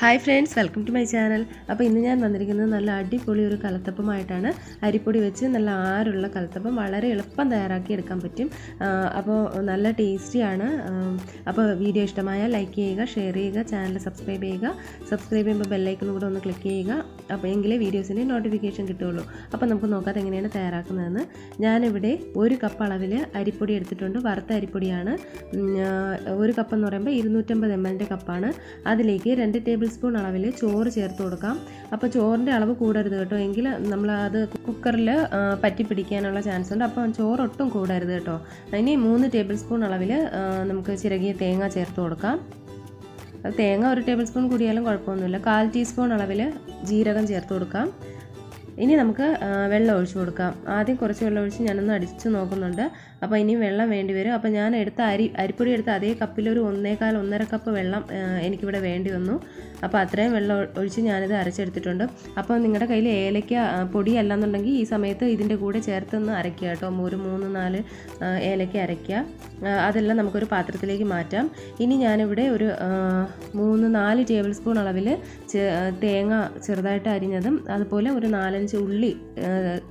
Hi friends welcome to my channel. അപ്പോൾ ഇന്ന് ഞാൻ വന്നിരിക്കുന്നത് നല്ല അടിപൊളി ഒരു കലത്തപ്പമായിട്ടാണ്. അരിപ്പൊടി വെച്ച് നല്ല ആരുള്ള കലത്തപ്പം വളരെ എളുപ്പം തയ്യാറാക്കി എടുക്കാൻ പറ്റും. അപ്പോൾ നല്ല ടേസ്റ്റിയാണ് അപ്പോൾ വീഡിയോ ഇഷ്ടമായാൽ ലൈക്ക് ചെയ്യുക ഷെയർ ചെയ്യുക ചാനൽ സബ്സ്ക്രൈബ് ചെയ്യുക. സബ്സ്ക്രൈബ് ചെയ്യുമ്പോൾ ബെല്ലൈക്കൺ കൂടെ ഒന്ന് ക്ലിക്ക് ചെയ്യുക. അപ്പോൾ എങ്കിലേ വീഡിയോസിന്റെ നോട്ടിഫിക്കേഷൻ കിട്ടുള്ളൂ അപ്പോൾ നമുക്ക് നോക്കാതെ എങ്ങനെയാണ് തയ്യാറാക്കുന്നതെന്ന്. ഞാനിവിടെ ഒരു കപ്പ് അളവിൽ അരിപ്പൊടി എടുത്തിട്ടുണ്ട്. വറുത്ത അരിപ്പൊടിയാണ്. ഒരു കപ്പ് എന്ന് പറയുമ്പോൾ ഇരുന്നൂറ്റമ്പത് എം എല്ലിന്റെ കപ്പാണ് അതിലേക്ക് രണ്ട് ടേബിൾ സ്പൂൺ അളവിൽ ചോറ് ചേർത്ത് കൊടുക്കാം. അപ്പോൾ ചോറിന്റെ അളവ് കൂടരുത് കേട്ടോ. എങ്കിൽ നമ്മൾ അത് കുക്കറിൽ പറ്റി പിടിക്കാനുള്ള ചാൻസ് ഉണ്ട്. അപ്പോൾ ചോറ് ഒട്ടും കൂടരുത് കേട്ടോ. ഇനി മൂന്ന് ടേബിൾ സ്പൂൺ അളവിൽ നമുക്ക് ചിരകിയ തേങ്ങ ചേർത്ത് കൊടുക്കാം. തേങ്ങ ഒരു ടേബിൾ സ്പൂൺ കൂടിയാലും കുഴപ്പമൊന്നുമില്ല. കാൽ ടീസ്പൂൺ അളവിൽ ജീരകം ചേർത്ത് കൊടുക്കാം. ഇനി നമുക്ക് വെള്ളം ഒഴിച്ചു കൊടുക്കാം. ആദ്യം കുറച്ച് വെള്ളം ഒഴിച്ച് ഞാനൊന്ന് അടിച്ച് നോക്കുന്നുണ്ട്. അപ്പോൾ ഇനി വെള്ളം വേണ്ടി വരും. അപ്പോൾ ഞാൻ എടുത്ത അരി അരിപ്പൊടി എടുത്ത അതേ കപ്പിലൊരു ഒന്നേകാൽ ഒന്നര കപ്പ് വെള്ളം എനിക്കിവിടെ വേണ്ടി വന്നു. അപ്പോൾ അത്രയും വെള്ളം ഒഴിച്ച് ഞാനിത് അരച്ചെടുത്തിട്ടുണ്ട്. അപ്പോൾ നിങ്ങളുടെ കയ്യിൽ ഏലയ്ക്ക പൊടിയല്ല പൊടി അല്ലെന്നുണ്ടെങ്കിൽ ഈ സമയത്ത് ഇതിന്റെ കൂടെ ചേർത്തൊന്ന് അരയ്ക്കുക കേട്ടോ. ഒരു മൂന്ന് നാല് ഏലയ്ക്ക അരയ്ക്കുക അതെല്ലാം നമുക്കൊരു പാത്രത്തിലേക്ക് മാറ്റാം. ഇനി ഞാനിവിടെ ഒരു മൂന്ന് നാല് ടേബിൾ സ്പൂൺ അളവിൽ തേങ്ങ ചെറുതായിട്ട് അരിഞ്ഞതും അതുപോലെ ഒരു നാലഞ്ച് ഉള്ളി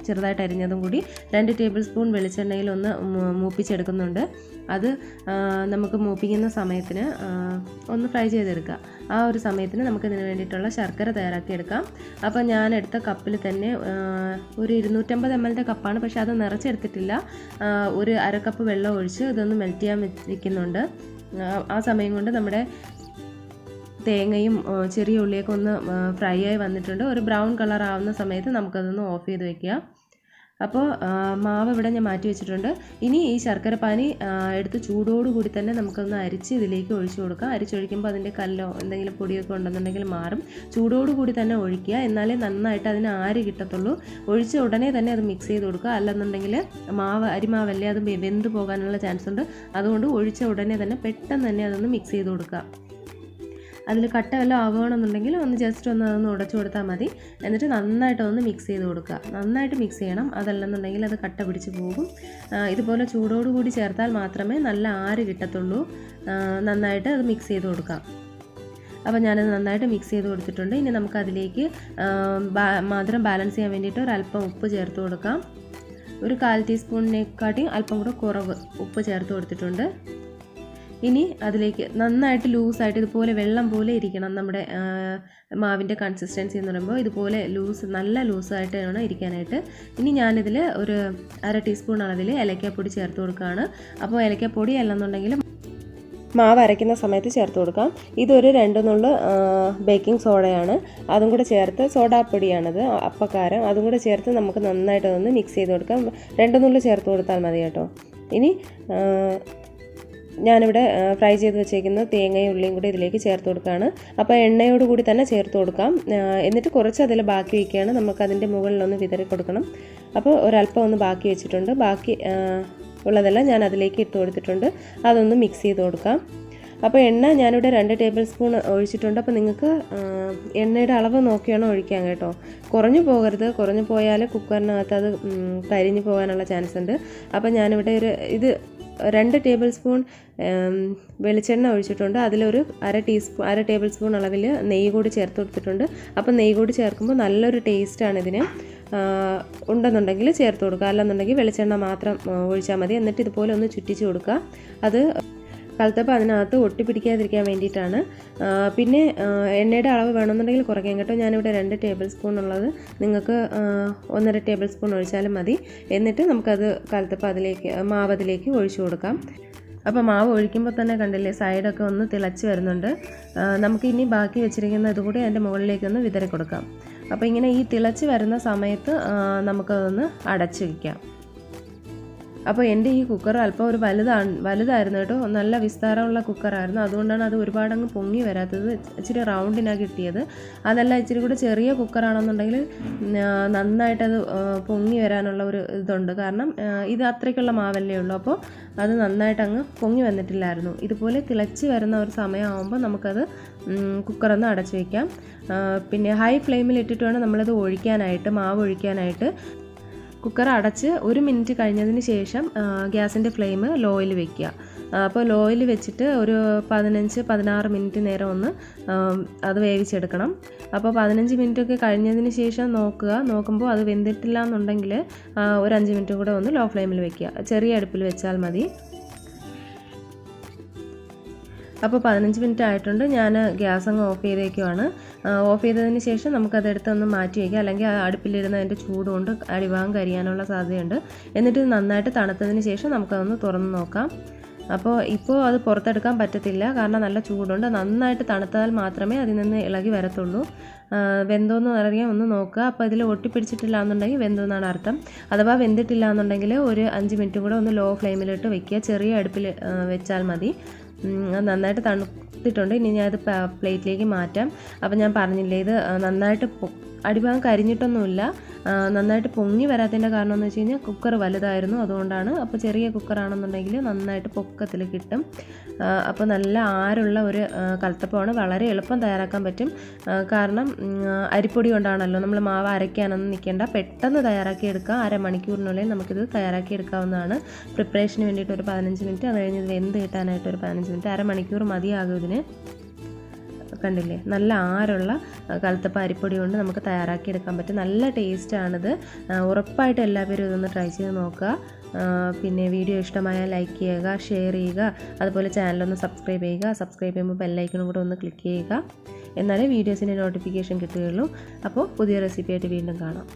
ചെറുതായിട്ട് അരിഞ്ഞതും കൂടി രണ്ട് ടേബിൾ സ്പൂൺ വെളിച്ചെണ്ണയിൽ ഒന്ന് മൂപ്പിച്ചെടുക്കുന്നുണ്ട്. അത് നമുക്ക് മൂപ്പിക്കുന്ന സമയത്തിന് ഒന്ന് ഫ്രൈ ചെയ്തെടുക്കുക ആ ഒരു സമയത്തിന് നമുക്ക് ഇതിന് വേണ്ടിയിട്ടുള്ള ശർക്കര തയ്യാറാക്കിയെടുക്കാം. അപ്പോൾ ഞാൻ എടുത്ത കപ്പിൽ തന്നെ ഒരു ഇരുന്നൂറ്റമ്പത് എം എല്ലിന്റെ കപ്പാണ് പക്ഷേ അത് നിറച്ചെടുത്തിട്ടില്ല. ഒരു അരക്കപ്പ് കപ്പ് വെള്ളം ഒഴിച്ച് ഇതൊന്ന് മെൽറ്റ് ചെയ്യാൻ വെച്ചിരിക്കുന്നുണ്ട്. ആ, സമയം കൊണ്ട് നമ്മുടെ തേങ്ങയും ചെറിയ ഉള്ളിയൊക്കെ ഒന്ന് ഫ്രൈ ആയി വന്നിട്ടുണ്ട്. ഒരു ബ്രൗൺ കളർ ആവുന്ന സമയത്ത് നമുക്കതൊന്ന് ഓഫ് ചെയ്ത് വെക്കുക അപ്പോൾ മാവ് ഇവിടെ ഞാൻ മാറ്റി വെച്ചിട്ടുണ്ട്. ഇനി ഈ ശർക്കര പാനി എടുത്ത് ചൂടോടുകൂടി തന്നെ നമുക്കൊന്ന് അരിച്ച് ഇതിലേക്ക് ഒഴിച്ചു കൊടുക്കാം. അരിച്ചൊഴിക്കുമ്പോൾ അതിന്റെ കല്ലോ എന്തെങ്കിലും പൊടിയൊക്കെ ഉണ്ടെന്നുണ്ടെങ്കിൽ മാറും. ചൂടോടുകൂടി തന്നെ ഒഴിക്കുക. എന്നാലേ നന്നായിട്ട് അതിന് ആര് കിട്ടത്തുള്ളൂ. ഒഴിച്ച ഉടനെ തന്നെ അത് മിക്സ് ചെയ്ത് കൊടുക്കുക. അല്ലെന്നുണ്ടെങ്കിൽ മാവ് അരിമാവല്ലേ അത് വെന്ത് പോകാനുള്ള ചാൻസ് ഉണ്ട്. അതുകൊണ്ട് ഒഴിച്ച ഉടനെ തന്നെ പെട്ടെന്ന് തന്നെ അതൊന്ന് മിക്സ് ചെയ്ത് കൊടുക്കുക. അതിൽ കട്ട വല്ലതും ആവുകയാണെന്നുണ്ടെങ്കിൽ ഒന്ന് ജസ്റ്റ് ഒന്ന് അതൊന്ന് ഉടച്ചു കൊടുത്താൽ മതി. എന്നിട്ട് നന്നായിട്ട് ഒന്ന് മിക്സ് ചെയ്ത് കൊടുക്കുക. നന്നായിട്ട് മിക്സ് ചെയ്യണം. അതല്ലെന്നുണ്ടെങ്കിൽ അത് കട്ട പിടിച്ച് പോകും. ഇതുപോലെ ചൂടോടുകൂടി ചേർത്താൽ മാത്രമേ നല്ല ആര് കിട്ടത്തുള്ളൂ. നന്നായിട്ട് അത് മിക്സ് ചെയ്ത് കൊടുക്കാം. അപ്പോൾ ഞാനത് നന്നായിട്ട് മിക്സ് ചെയ്ത് കൊടുത്തിട്ടുണ്ട്. ഇനി നമുക്ക് അതിലേക്ക് മധുരം ബാലൻസ് ചെയ്യാൻ വേണ്ടിയിട്ട് ഒരല്പം ഉപ്പ് ചേർത്ത് കൊടുക്കാം. ഒരു കാൽ ടീസ്പൂണിനെക്കാട്ടിയും അല്പം കൂടെ കുറവ് ഉപ്പ് ചേർത്ത് കൊടുത്തിട്ടുണ്ട്. ഇനി അതിലേക്ക് നന്നായിട്ട് ലൂസായിട്ട് ഇതുപോലെ വെള്ളം പോലെ ഇരിക്കണം നമ്മുടെ മാവിന്റെ കൺസിസ്റ്റൻസി എന്ന് പറയുമ്പോൾ. ഇതുപോലെ ലൂസ് നല്ല ലൂസായിട്ട് വേണം ഇരിക്കാനായിട്ട്. ഇനി ഞാനിതിൽ ഒരു അര ടീസ്പൂൺ അളവിൽ ഏലക്കാപ്പൊടി ചേർത്ത് കൊടുക്കുകയാണ്. അപ്പോൾ ഏലക്കാപ്പൊടി അല്ലെന്നുണ്ടെങ്കിൽ മാവ് അരയ്ക്കുന്ന സമയത്ത് ചേർത്ത് കൊടുക്കാം. ഇതൊരു രണ്ട് നുള്ളു ബേക്കിംഗ് സോഡയാണ് അതും കൂടെ ചേർത്ത് സോഡാപ്പൊടിയാണത് അപ്പക്കാരം. അതും കൂടെ ചേർത്ത് നമുക്ക് നന്നായിട്ട് ഒന്ന് മിക്സ് ചെയ്ത് കൊടുക്കാം. രണ്ട് നുള്ളു ചേർത്ത് കൊടുത്താൽ മതി കേട്ടോ. ഇനി ഞാനിവിടെ ഫ്രൈ ചെയ്ത് വെച്ചേക്കുന്ന തേങ്ങയും ഉള്ളിയും കൂടി ഇതിലേക്ക് ചേർത്ത് കൊടുക്കുകയാണ്. അപ്പോൾ എണ്ണയോട് കൂടി തന്നെ ചേർത്ത് കൊടുക്കാം. എന്നിട്ട് കുറച്ച് അതിൽ ബാക്കി വയ്ക്കുകയാണ് നമുക്ക് അതിന്റെ മുകളിലൊന്ന് വിതറി കൊടുക്കണം. അപ്പോൾ ഒരല്പം ഒന്ന് ബാക്കി വെച്ചിട്ടുണ്ട്. ബാക്കി ഉള്ളതെല്ലാം ഞാൻ അതിലേക്ക് ഇട്ട് കൊടുത്തിട്ടുണ്ട്. അതൊന്ന് മിക്സ് ചെയ്ത് കൊടുക്കാം. അപ്പോൾ എണ്ണ ഞാനിവിടെ രണ്ട് ടേബിൾ സ്പൂൺ ഒഴിച്ചിട്ടുണ്ട്. അപ്പോൾ നിങ്ങൾക്ക് എണ്ണയുടെ അളവ് നോക്കിയാണ് ഒഴിക്കാൻ കേട്ടോ. കുറഞ്ഞു പോകരുത്. കുറഞ്ഞു പോയാൽ കുക്കറിനകത്ത് അത് കരിഞ്ഞു പോകാനുള്ള ചാൻസ് ഉണ്ട്. അപ്പോൾ ഞാനിവിടെ ഒരു ഇത് രണ്ട് ടേബിൾ സ്പൂൺ വെളിച്ചെണ്ണ ഒഴിച്ചിട്ടുണ്ട്. അതിലൊരു അര ടീസ്പൂൺ അര ടേബിൾ സ്പൂൺ അളവിൽ നെയ്യ് കൂടി ചേർത്ത് കൊടുത്തിട്ടുണ്ട്. അപ്പോൾ നെയ്യ് കൂടി ചേർക്കുമ്പോൾ നല്ലൊരു ടേസ്റ്റാണ് ഇതിന്. ഉണ്ടെന്നുണ്ടെങ്കിൽ ചേർത്ത് കൊടുക്കുക. അല്ലെന്നുണ്ടെങ്കിൽ വെളിച്ചെണ്ണ മാത്രം ഒഴിച്ചാൽ മതി. എന്നിട്ട് ഇതുപോലെ ഒന്ന് ചുറ്റിച്ച് കൊടുക്കുക. അത് കലത്തപ്പം അതിനകത്ത് ഒട്ടിപ്പിടിക്കാതിരിക്കാൻ വേണ്ടിയിട്ടാണ്. പിന്നെ എണ്ണയുടെ അളവ് വേണമെന്നുണ്ടെങ്കിൽ കുറയ്ക്കാം കേട്ടോ. ഞാനിവിടെ രണ്ട് ടേബിൾ സ്പൂൺ ഉള്ളത്. നിങ്ങൾക്ക് ഒന്നര ടേബിൾ സ്പൂൺ ഒഴിച്ചാലും മതി. എന്നിട്ട് നമുക്കത് കലത്തപ്പം അതിലേക്ക് മാവ് അതിലേക്ക് ഒഴിച്ചു കൊടുക്കാം. അപ്പോൾ മാവ് ഒഴിക്കുമ്പോൾ തന്നെ കണ്ടില്ലേ സൈഡൊക്കെ ഒന്ന് തിളച്ച് വരുന്നുണ്ട്. നമുക്ക് ഇനി ബാക്കി വെച്ചിരിക്കുന്ന ഇതുകൂടി അതിന്റെ മുകളിലേക്കൊന്ന് വിതറി കൊടുക്കാം. അപ്പോൾ ഇങ്ങനെ ഈ തിളച്ച് വരുന്ന സമയത്ത് നമുക്കതൊന്ന് അടച്ചു വയ്ക്കാം അപ്പോൾ എന്റെ ഈ കുക്കർ അല്പം ഒരു വലുതാണ് വലുതായിരുന്നു കേട്ടോ. നല്ല വിസ്താരമുള്ള കുക്കറായിരുന്നു അതുകൊണ്ടാണ് അത് ഒരുപാടങ്ങ് പൊങ്ങി വരാത്തത്. ഇച്ചിരി റൗണ്ടിനാണ് കിട്ടിയത്. അതല്ല ഇച്ചിരി കൂടെ ചെറിയ കുക്കറാണെന്നുണ്ടെങ്കിൽ നന്നായിട്ടത് പൊങ്ങി വരാനുള്ള ഒരു ഇതുണ്ട്. കാരണം ഇത് അത്രയ്ക്കുള്ള മാവല്ലേ ഉള്ളൂ. അപ്പോൾ അത് നന്നായിട്ട് അങ്ങ് പൊങ്ങി വന്നിട്ടില്ലായിരുന്നു. ഇതുപോലെ തിളച്ച് വരുന്ന ഒരു സമയമാകുമ്പോൾ നമുക്കത് കുക്കറൊന്ന് അടച്ചു വയ്ക്കാം പിന്നെ ഹൈ ഫ്ലെയിമിൽ ഇട്ടിട്ട് വേണം നമ്മളത് ഒഴിക്കാനായിട്ട് മാവ് ഒഴിക്കാനായിട്ട്. കുക്കർ അടച്ച് ഒരു മിനിറ്റ് കഴിഞ്ഞതിന് ശേഷം ഗ്യാസിന്റെ ഫ്ലെയിം ലോയിൽ വെക്കുക. അപ്പോൾ ലോയിൽ വെച്ചിട്ട് ഒരു പതിനഞ്ച് പതിനാറ് മിനിറ്റ് നേരം ഒന്ന് അത് വേവിച്ചെടുക്കണം. അപ്പോൾ പതിനഞ്ച് മിനിറ്റ് ഒക്കെ കഴിഞ്ഞതിന് ശേഷം നോക്കുക. നോക്കുമ്പോൾ അത് വെന്തിട്ടില്ല എന്നുണ്ടെങ്കിൽ ഒരു അഞ്ച് മിനിറ്റ് കൂടെ ഒന്ന് ലോ ഫ്ലെയിമിൽ വെക്കുക. ചെറിയ അടുപ്പിൽ വെച്ചാൽ മതി. അപ്പോൾ പതിനഞ്ച് മിനിറ്റ് ആയിട്ടുണ്ട്. ഞാൻ ഗ്യാസ് അങ്ങ് ഓഫ് ചെയ്തേക്കുവാണ്. ഓഫ് ചെയ്തതിന് ശേഷം നമുക്കത് എടുത്തൊന്ന് മാറ്റി വയ്ക്കാം. അല്ലെങ്കിൽ അടുപ്പിലിരുന്ന് അതിന്റെ ചൂട് കൊണ്ട് അടിഭാഗം കരിയാനുള്ള സാധ്യതയുണ്ട്. എന്നിട്ട് നന്നായിട്ട് തണുത്തതിന് ശേഷം നമുക്കതൊന്ന് തുറന്ന് നോക്കാം. അപ്പോൾ ഇപ്പോൾ അത് പുറത്തെടുക്കാൻ പറ്റത്തില്ല. കാരണം നല്ല ചൂടുണ്ട്. നന്നായിട്ട് തണുത്താൽ മാത്രമേ അതിൽ നിന്ന് ഇളകി വരത്തുള്ളൂ. വെന്തോന്ന് അറിയാൻ ഒന്ന് നോക്കുക. അപ്പോൾ ഇതിൽ ഒട്ടിപ്പിടിച്ചിട്ടില്ല എന്നുണ്ടെങ്കിൽ വെന്തെന്നാണ് അർത്ഥം. അഥവാ വെന്തിട്ടില്ല എന്നുണ്ടെങ്കിൽ ഒരു അഞ്ച് മിനിറ്റും കൂടെ ഒന്ന് ലോ ഫ്ലെയിമിലിട്ട് വെക്കുക ചെറിയ അടുപ്പിൽ വെച്ചാൽ മതി. നന്നായിട്ട് തണുത്തിട്ടുണ്ട്. ഇനി ഞാനത് പ്ലേറ്റിലേക്ക് മാറ്റാം. അപ്പോൾ ഞാൻ പറഞ്ഞില്ലേ ഇത് നന്നായിട്ട് അടിഭാഗം കരിഞ്ഞിട്ടൊന്നുമില്ല. നന്നായിട്ട് പൊങ്ങി വരാത്തതിന്റെ കാരണം എന്ന് വെച്ച് കഴിഞ്ഞാൽ കുക്കർ വലുതായിരുന്നു. അതുകൊണ്ടാണ് അപ്പോൾ ചെറിയ കുക്കറാണെന്നുണ്ടെങ്കിൽ നന്നായിട്ട് പൊക്കത്തിൽ കിട്ടും. അപ്പോൾ നല്ല ആരുള്ള ഒരു കലത്തപ്പമാണ് വളരെ എളുപ്പം തയ്യാറാക്കാൻ പറ്റും. കാരണം അരിപ്പൊടി കൊണ്ടാണല്ലോ നമ്മൾ മാവ് അരയ്ക്കാനൊന്നും നിൽക്കേണ്ട. പെട്ടെന്ന് തയ്യാറാക്കി എടുക്കാം. അരമണിക്കൂറിനുള്ളിൽ നമുക്കിത് തയ്യാറാക്കി എടുക്കാവുന്നതാണ്. പ്രിപ്പറേഷന് വേണ്ടിയിട്ട് ഒരു പതിനഞ്ച് മിനിറ്റ് അത് കഴിഞ്ഞ് വെന്ത് കിട്ടാനായിട്ട് ഒരു പതിനഞ്ച് മിനിറ്റ് അരമണിക്കൂർ മതിയാകും ഇതിന്. കണ്ടില്ലേ? നല്ല ആരുള്ള ആ, പാരിപ്പൊടി കൊണ്ട് നമുക്ക് തയ്യാറാക്കി എടുക്കാൻ പറ്റും. നല്ല ടേസ്റ്റാണിത്. ഉറപ്പായിട്ട് എല്ലാവരും ഇതൊന്ന് ട്രൈ ചെയ്ത് നോക്കുക. പിന്നെ വീഡിയോ ഇഷ്ടമായാൽ ലൈക്ക് ചെയ്യുക ഷെയർ ചെയ്യുക. അതുപോലെ ചാനലൊന്ന് സബ്സ്ക്രൈബ് ചെയ്യുക. സബ്സ്ക്രൈബ് ചെയ്യുമ്പോൾ ബെല്ലൈക്കണും കൂടെ ഒന്ന് ക്ലിക്ക് ചെയ്യുക. എന്നാലേ വീഡിയോസിന്റെ നോട്ടിഫിക്കേഷൻ കിട്ടുകയുള്ളൂ. അപ്പോൾ പുതിയ റെസിപ്പിയായിട്ട് വീണ്ടും കാണാം.